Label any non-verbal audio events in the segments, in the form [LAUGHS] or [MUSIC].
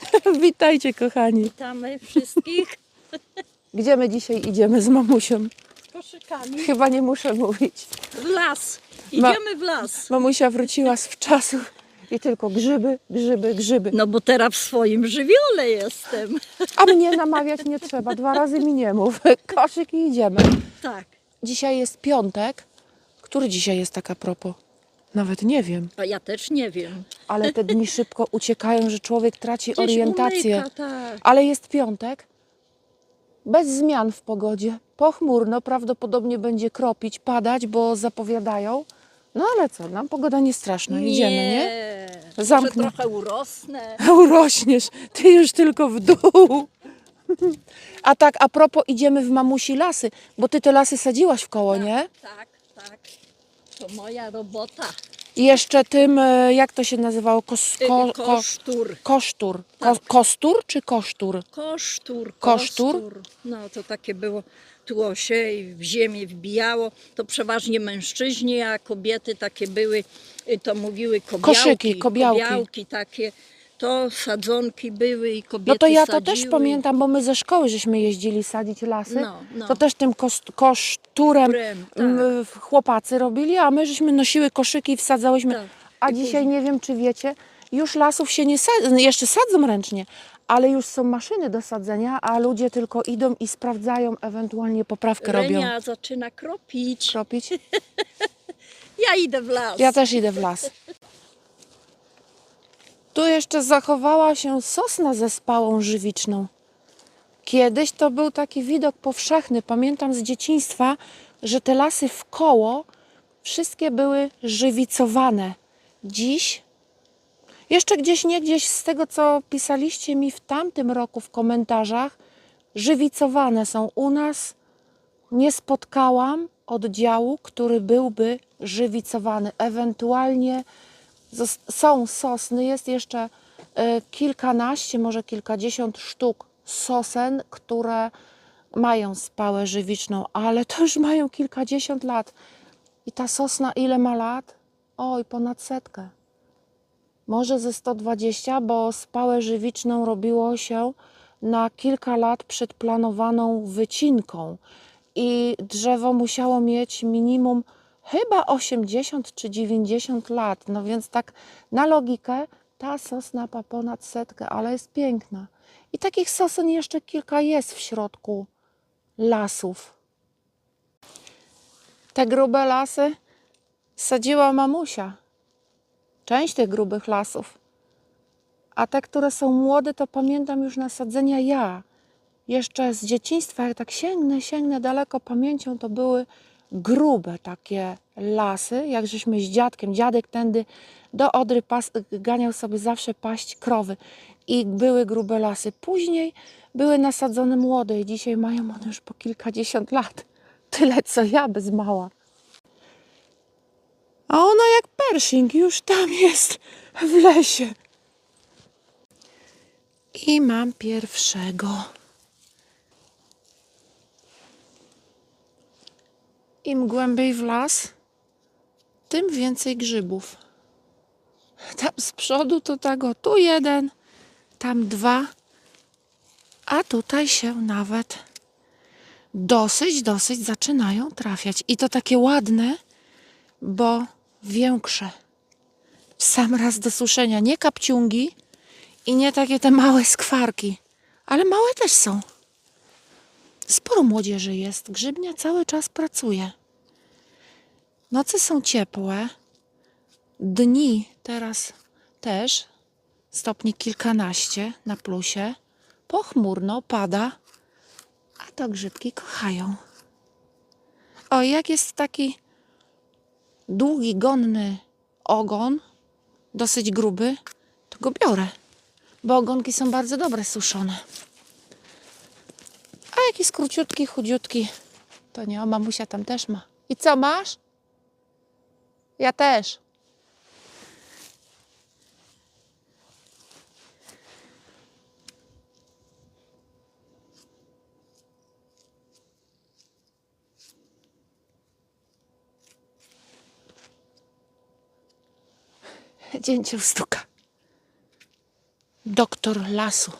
[LAUGHS] Witajcie, kochani. Witamy wszystkich [LAUGHS] Gdzie my dzisiaj idziemy z mamusią? koszykami Chyba nie muszę mówić. w las. Ma- Idziemy w las. Mamusia wróciła z wczasów i tylko grzyby, grzyby, grzyby. No bo teraz w swoim żywiole jestem. A mnie namawiać nie trzeba, dwa razy mi nie mów. [LAUGHS] Koszyk i idziemy. Tak. Dzisiaj jest piątek. Który dzisiaj jest taka propos? Nawet nie wiem, A ja też nie wiem. ale te dni szybko uciekają, że człowiek traci Gdzieś orientację. umyka, tak. Ale jest piątek, bez zmian w pogodzie. Pochmurno, prawdopodobnie będzie kropić, padać, bo zapowiadają. No ale co, nam pogoda nie straszna, idziemy, nie? nie? Zamknę. Może trochę urosnę. [LAUGHS] Urośniesz, ty już tylko w dół. A tak, a propos, idziemy w mamusi lasy, bo ty te lasy sadziłaś w koło, nie? Tak, tak. To moja robota. I jeszcze tym, e, jak to się nazywało, Kos, Y, ko, ko, Kosztur. kosztur. Ko, Tak. kostur czy kosztur? Kosztur, Kosztur? kosztur. No to takie było, tło się i w ziemię wbijało. To przeważnie mężczyźni, a kobiety takie były, y, to mówiły kobiałki. Koszyki, kobiałki. kobiałki takie. To sadzonki były i kobiety No to ja to sadziły. też pamiętam, bo my ze szkoły żeśmy jeździli sadzić lasy. No, no. To też tym kost, koszturem Szturem, tak. m, chłopacy robili, a my żeśmy nosiły koszyki i wsadzałyśmy. Tak. A I dzisiaj nie wiem, czy wiecie, już lasów się nie sadzą, jeszcze sadzą ręcznie, ale już są maszyny do sadzenia, a ludzie tylko idą i sprawdzają, ewentualnie poprawkę robią. Renia zaczyna kropić. Kropić? [LAUGHS] Ja idę w las. Ja też idę w las. Tu jeszcze zachowała się sosna ze spałą żywiczną. Kiedyś to był taki widok powszechny. Pamiętam z dzieciństwa, że te lasy w koło wszystkie były żywicowane. Dziś jeszcze gdzieś, nie gdzieś z tego, co pisaliście mi w tamtym roku w komentarzach, żywicowane są. U nas nie spotkałam oddziału, który byłby żywicowany. Ewentualnie są sosny, jest jeszcze e, kilkanaście, może kilkadziesiąt sztuk sosen, które mają spałę żywiczną, ale to już mają kilkadziesiąt lat. I ta sosna ile ma lat? Oj, ponad setkę. Może ze 120, bo spałę żywiczną robiło się na kilka lat przed planowaną wycinką i drzewo musiało mieć minimum chyba 80 czy 90 lat. No więc tak na logikę ta sosna ma ponad setkę, ale jest piękna. I takich sosen jeszcze kilka jest w środku lasów. Te grube lasy sadziła mamusia. Część tych grubych lasów. A te, które są młode, to pamiętam już nasadzenia ja jeszcze z dzieciństwa, jak tak sięgnę, sięgnę daleko pamięcią, to były grube takie lasy, jak żeśmy z dziadkiem, dziadek tędy do Odry pas, ganiał sobie zawsze paść krowy i były grube lasy. Później były nasadzone młode i dzisiaj mają one już po kilkadziesiąt lat. [LAUGHS] Tyle co ja bez mała. A ona jak Pershing już tam jest w lesie. I mam pierwszego. Im głębiej w las, tym więcej grzybów. Tam z przodu to tak o, tu jeden, tam dwa, a tutaj się nawet dosyć, dosyć zaczynają trafiać. I to takie ładne, bo większe. W sam raz do suszenia. Nie kapciungi i nie takie te małe skwarki, ale małe też są. Sporo młodzieży jest. Grzybnia cały czas pracuje. Noce są ciepłe. Dni teraz też. Stopni kilkanaście na plusie. Pochmurno, pada. A to grzybki kochają. O, jak jest taki długi, gonny ogon, dosyć gruby, to go biorę. Bo ogonki są bardzo dobre suszone. A jak jest króciutki, chudziutki, to nie, o mamusia tam też ma. I co masz? Ja też. Dzięcioł stuka. Doktor lasu.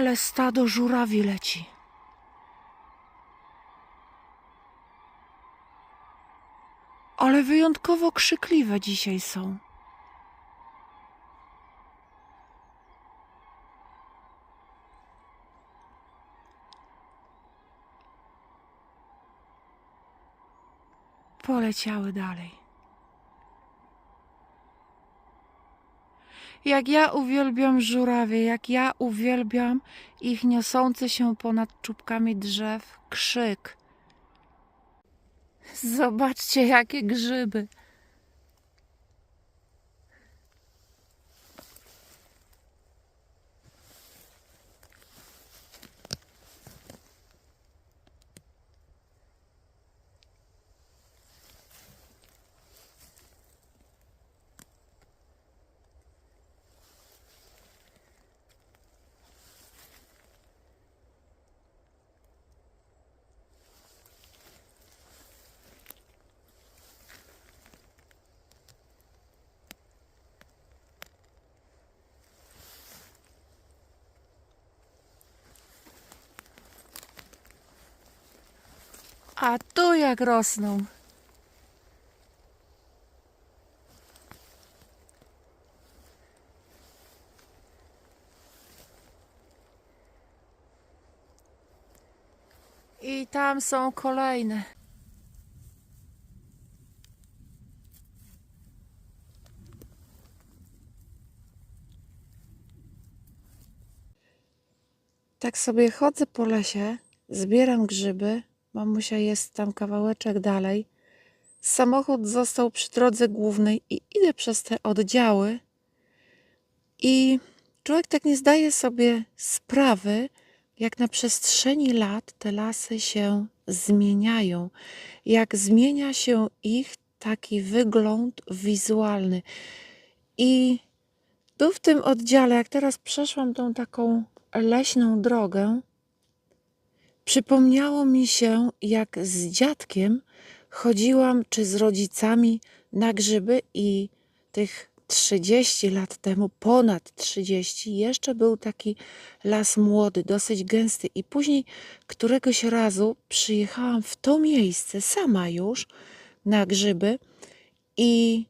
Ale stado żurawi leci. Ale wyjątkowo krzykliwe dzisiaj są. Poleciały dalej. Jak ja uwielbiam żurawie, jak ja uwielbiam ich niosący się ponad czubkami drzew krzyk. Zobaczcie, jakie grzyby. A tu jak rosną. I tam są kolejne. Tak sobie chodzę po lesie, zbieram grzyby. Mamusia jest tam kawałeczek dalej. Samochód został przy drodze głównej i idę przez te oddziały. I człowiek tak nie zdaje sobie sprawy, jak na przestrzeni lat te lasy się zmieniają. Jak zmienia się ich taki wygląd wizualny. I tu w tym oddziale, jak teraz przeszłam tą taką leśną drogę, przypomniało mi się, jak z dziadkiem chodziłam czy z rodzicami na grzyby i tych 30 lat temu, ponad 30, jeszcze był taki las młody, dosyć gęsty. I później któregoś razu przyjechałam w to miejsce, sama już, na grzyby i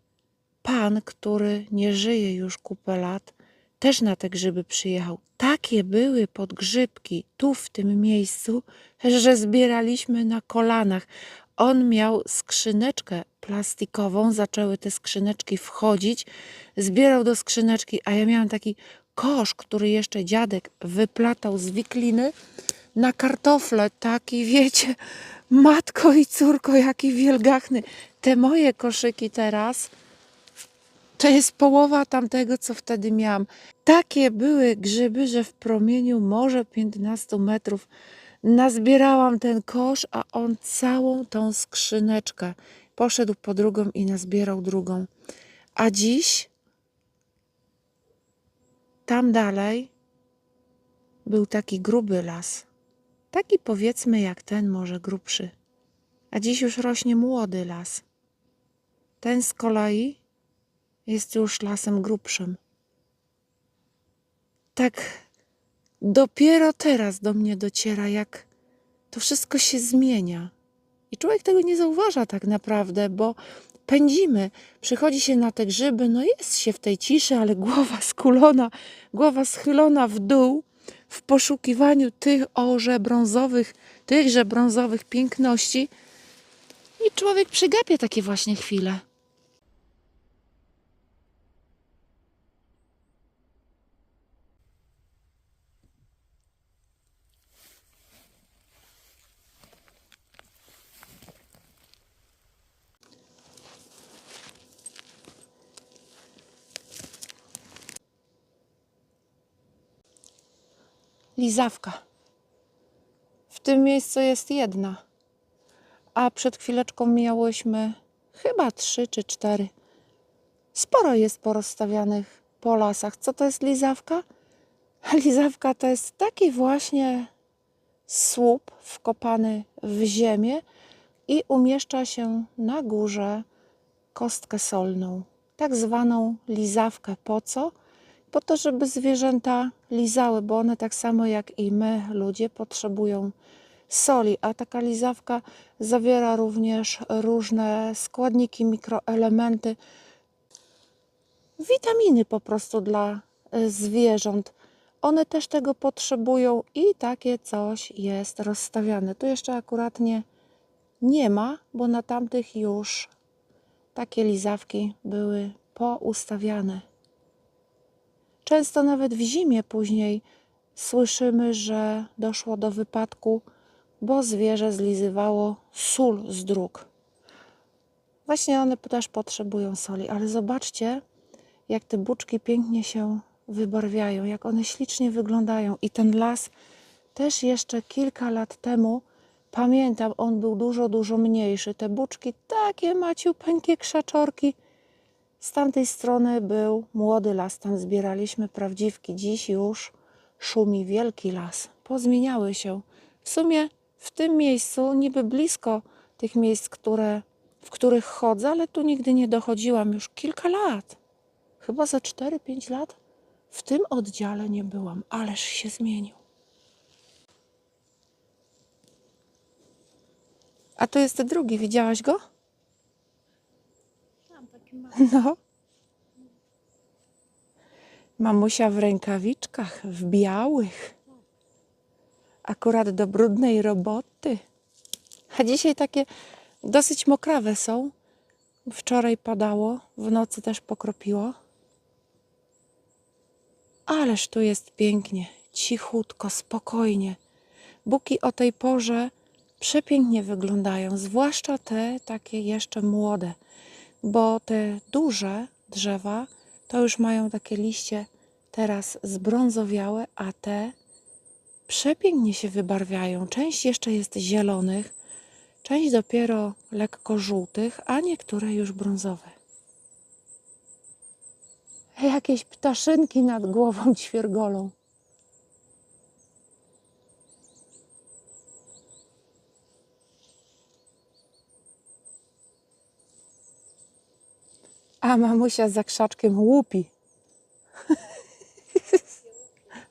pan, który nie żyje już kupę lat, też na te grzyby przyjechał. Takie były podgrzybki tu w tym miejscu, że zbieraliśmy na kolanach. On miał skrzyneczkę plastikową, zaczęły te skrzyneczki wchodzić, zbierał do skrzyneczki, a ja miałam taki kosz, który jeszcze dziadek wyplatał z wikliny na kartofle, taki [LAUGHS] wiecie, matko i córko, jaki wielgachny. Te moje koszyki teraz to jest połowa tamtego, co wtedy miałam. Takie były grzyby, że w promieniu może 15 metrów nazbierałam ten kosz, a on całą tą skrzyneczkę poszedł po drugą i nazbierał drugą. A dziś tam dalej był taki gruby las. Taki powiedzmy jak ten, może grubszy. A dziś już rośnie młody las. Ten z kolei jest już lasem grubszym. Tak dopiero teraz do mnie dociera, jak to wszystko się zmienia. I człowiek tego nie zauważa tak naprawdę, bo pędzimy, przychodzi się na te grzyby, no jest się w tej ciszy, ale głowa skulona, głowa schylona w dół w poszukiwaniu tych orze brązowych, tychże brązowych piękności. I człowiek przygapia takie właśnie chwile. Lizawka. W tym miejscu jest jedna, a przed chwileczką miałyśmy chyba trzy czy cztery. Sporo jest porozstawianych po lasach. Co to jest lizawka? [LAUGHS] Lizawka to jest taki właśnie słup wkopany w ziemię i umieszcza się na górze kostkę solną, tak zwaną lizawkę. Po co? Po to, żeby zwierzęta lizały, bo one tak samo jak i my, ludzie, potrzebują soli, a taka lizawka zawiera również różne składniki, mikroelementy, witaminy po prostu dla y, zwierząt. One też tego potrzebują i takie coś jest rozstawiane. Tu jeszcze akuratnie nie ma, bo na tamtych już takie lizawki były poustawiane. Często nawet w zimie później słyszymy, że doszło do wypadku, bo zwierzę zlizywało sól z dróg. Właśnie one też potrzebują soli, ale zobaczcie, jak te buczki pięknie się wybarwiają, jak one ślicznie wyglądają. I ten las też jeszcze kilka lat temu, pamiętam, on był dużo, dużo mniejszy. Te buczki takie maciupeńkie krzaczorki. Z tamtej strony był młody las, tam zbieraliśmy prawdziwki. Dziś już szumi wielki las. Pozmieniały się. W sumie w tym miejscu, niby blisko tych miejsc, które, w których chodzę, ale tu nigdy nie dochodziłam już kilka lat. Chyba za 4-5 lat w tym oddziale nie byłam, ależ się zmienił. A to jest drugi, widziałaś go? No. Mamusia w rękawiczkach, w białych. Akurat do brudnej roboty. A dzisiaj takie dosyć mokrawe są. Wczoraj padało, w nocy też pokropiło. Ależ tu jest pięknie, cichutko, spokojnie. Buki o tej porze przepięknie wyglądają, zwłaszcza te takie jeszcze młode bo te duże drzewa to już mają takie liście teraz zbrązowiałe, a te przepięknie się wybarwiają. Część jeszcze jest zielonych, część dopiero lekko żółtych, a niektóre już brązowe. Jakieś ptaszynki nad głową [LAUGHS] ćwiergolą. A mamusia za krzaczkiem łupi.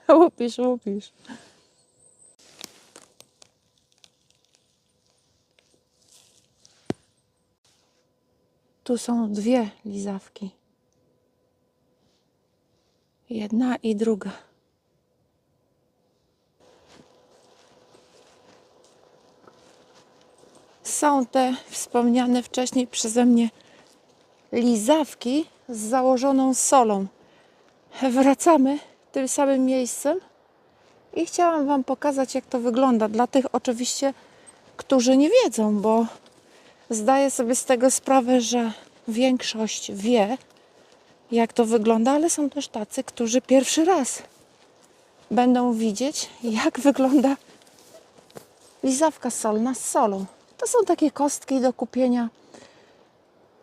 [LAUGHS] łupisz, łupisz. Tu są dwie lizawki. Jedna i druga. Są te wspomniane wcześniej przeze mnie lizawki z założoną solą. Wracamy tym samym miejscem i chciałam Wam pokazać, jak to wygląda. Dla tych oczywiście, którzy nie wiedzą, bo zdaję sobie z tego sprawę, że większość wie, jak to wygląda, ale są też tacy, którzy pierwszy raz będą widzieć, jak wygląda lizawka solna z solą. To są takie kostki do kupienia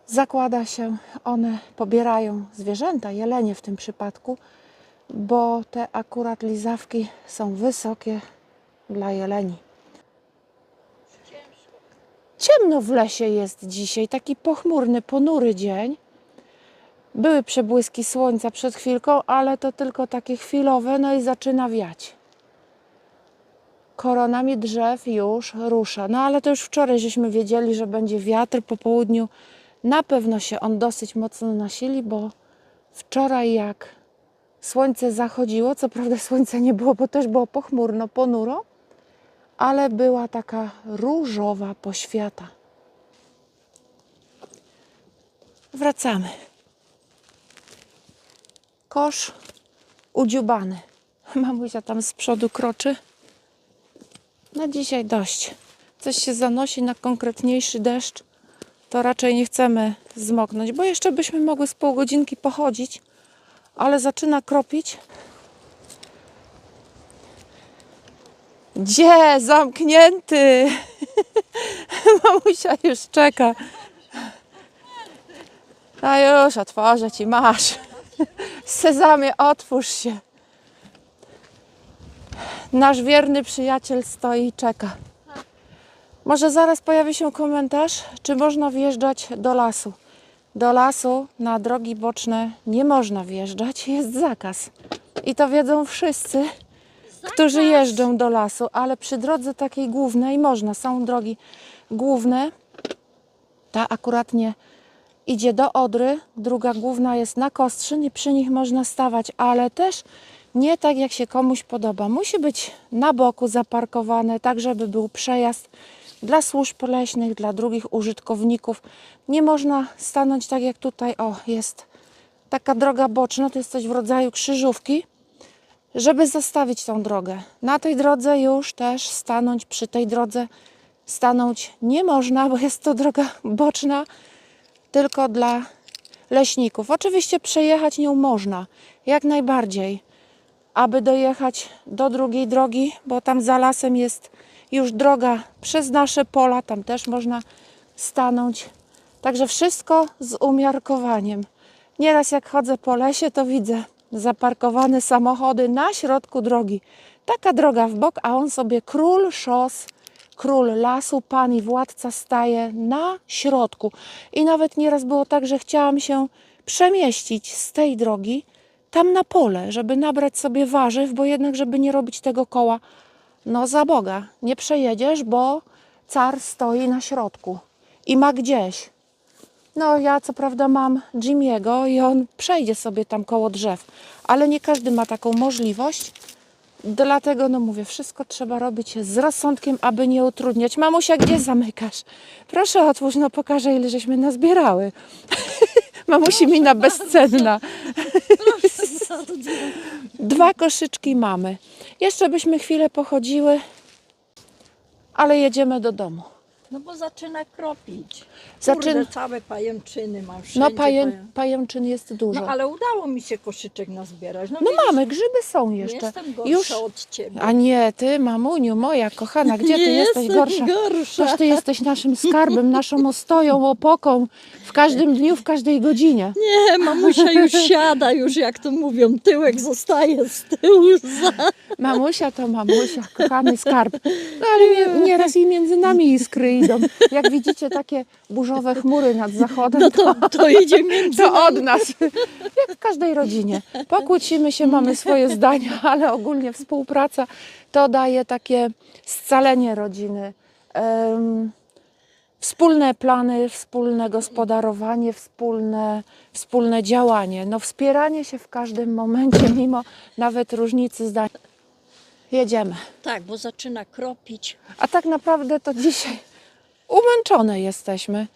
zakłada się, one pobierają zwierzęta, jelenie w tym przypadku, bo te akurat lizawki są wysokie dla jeleni. Ciemno w lesie jest dzisiaj, taki pochmurny, ponury dzień. Były przebłyski słońca przed chwilką, ale to tylko takie chwilowe, no i zaczyna wiać. Koronami drzew już rusza. No ale to już wczoraj żeśmy wiedzieli, że będzie wiatr po południu. Na pewno się on dosyć mocno nasili, bo wczoraj jak słońce zachodziło, co prawda słońca nie było, bo też było pochmurno, ponuro, ale była taka różowa poświata. Wracamy. Kosz udziubany. Mamusia tam z przodu kroczy. Na dzisiaj dość. Coś się zanosi na konkretniejszy deszcz to raczej nie chcemy zmoknąć, bo jeszcze byśmy mogły z pół godzinki pochodzić, ale zaczyna kropić. Gdzie? Zamknięty! [LAUGHS] Mamusia już czeka. No już, otworzę ci, masz. Sezamie, otwórz się. Nasz wierny przyjaciel stoi i czeka. Może zaraz pojawi się komentarz, czy można wjeżdżać do lasu. Do lasu na drogi boczne nie można wjeżdżać, jest zakaz. I to wiedzą wszyscy, którzy jeżdżą do lasu, ale przy drodze takiej głównej można. Są drogi główne. Ta akuratnie idzie do Odry, druga główna jest na Kostrzyn i przy nich można stawać, ale też nie tak jak się komuś podoba. Musi być na boku zaparkowane, tak żeby był przejazd dla służb leśnych, dla drugich użytkowników. Nie można stanąć tak jak tutaj, o jest taka droga boczna, to jest coś w rodzaju krzyżówki, żeby zastawić tą drogę. Na tej drodze już też stanąć, przy tej drodze stanąć nie można, bo jest to droga boczna, tylko dla leśników. Oczywiście przejechać nią można, jak najbardziej, aby dojechać do drugiej drogi, bo tam za lasem jest już droga przez nasze pola, tam też można stanąć. Także wszystko z umiarkowaniem. Nieraz jak chodzę po lesie, to widzę zaparkowane samochody na środku drogi. Taka droga w bok, a on sobie król szos, król lasu, pan i władca staje na środku. I nawet nieraz było tak, że chciałam się przemieścić z tej drogi tam na pole, żeby nabrać sobie warzyw, bo jednak, żeby nie robić tego koła, no za Boga, nie przejedziesz, bo car stoi na środku i ma gdzieś. No ja co prawda mam Jimiego i on przejdzie sobie tam koło drzew, ale nie każdy ma taką możliwość. Dlatego, no mówię, wszystko trzeba robić z rozsądkiem, aby nie utrudniać. Mamusia, gdzie zamykasz? Proszę otwórz, no pokażę, ile żeśmy nazbierały. [LAUGHS] Mamusi mina bezcenna. [LAUGHS] Dwa koszyczki mamy. Jeszcze byśmy chwilę pochodziły, ale jedziemy do domu. No bo zaczyna kropić. Zaczyna- Kurde, całe pajęczyny mam wszędzie. No paję- paję, pajęczyn jest dużo. No ale udało mi się koszyczek nazbierać. No, No widzisz, mamy, grzyby są jeszcze. jestem gorsza Już. od ciebie. A nie, ty, mamuniu, moja kochana, gdzie ty nie jesteś jestem gorsza? gorsza. Toż ty jesteś naszym skarbem, naszą ostoją, opoką w każdym dniu, w każdej godzinie. Nie, mamusia już siada, już jak to mówią, tyłek zostaje z tyłu. Za... Mamusia to mamusia, kochany skarb. No ale nie, nieraz i między nami iskry idą. Jak widzicie takie burzowe chmury nad zachodem, No to, to idzie między to od nas. Jak w każdej rodzinie. Pokłócimy się, mamy swoje zdania, ale ogólnie współpraca to daje takie scalenie rodziny. Em, wspólne plany, wspólne gospodarowanie, wspólne, wspólne działanie. No wspieranie się w każdym momencie, mimo nawet różnicy zdań. Jedziemy. Tak, bo zaczyna kropić. A tak naprawdę to dzisiaj umęczone jesteśmy.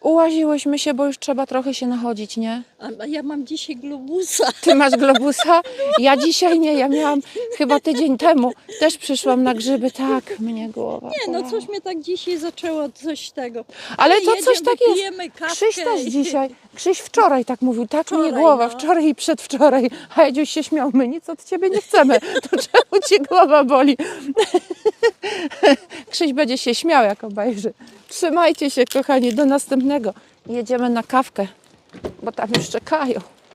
Ułaziłyśmy się, bo już trzeba trochę się nachodzić, nie? A ja mam dzisiaj globusa. [LAUGHS] Ty masz globusa? Ja dzisiaj nie, ja miałam chyba tydzień temu. Też przyszłam na grzyby, tak, mnie głowa. Nie, no coś mnie tak dzisiaj zaczęło, coś tego. Ale to jedziemy, coś takiego. pijemy kawkę Krzyś też dzisiaj, Krzyś wczoraj tak mówił, tak mnie Wczoraj, głowa, no. wczoraj i przedwczoraj. A Edziuś się śmiał, my nic od ciebie nie chcemy, to [LAUGHS] czemu ci głowa boli? [LAUGHS] Krzyś będzie się śmiał, jak obejrzy. Trzymajcie się, kochani, do następnego. Jedziemy na kawkę, bo tam już czekają.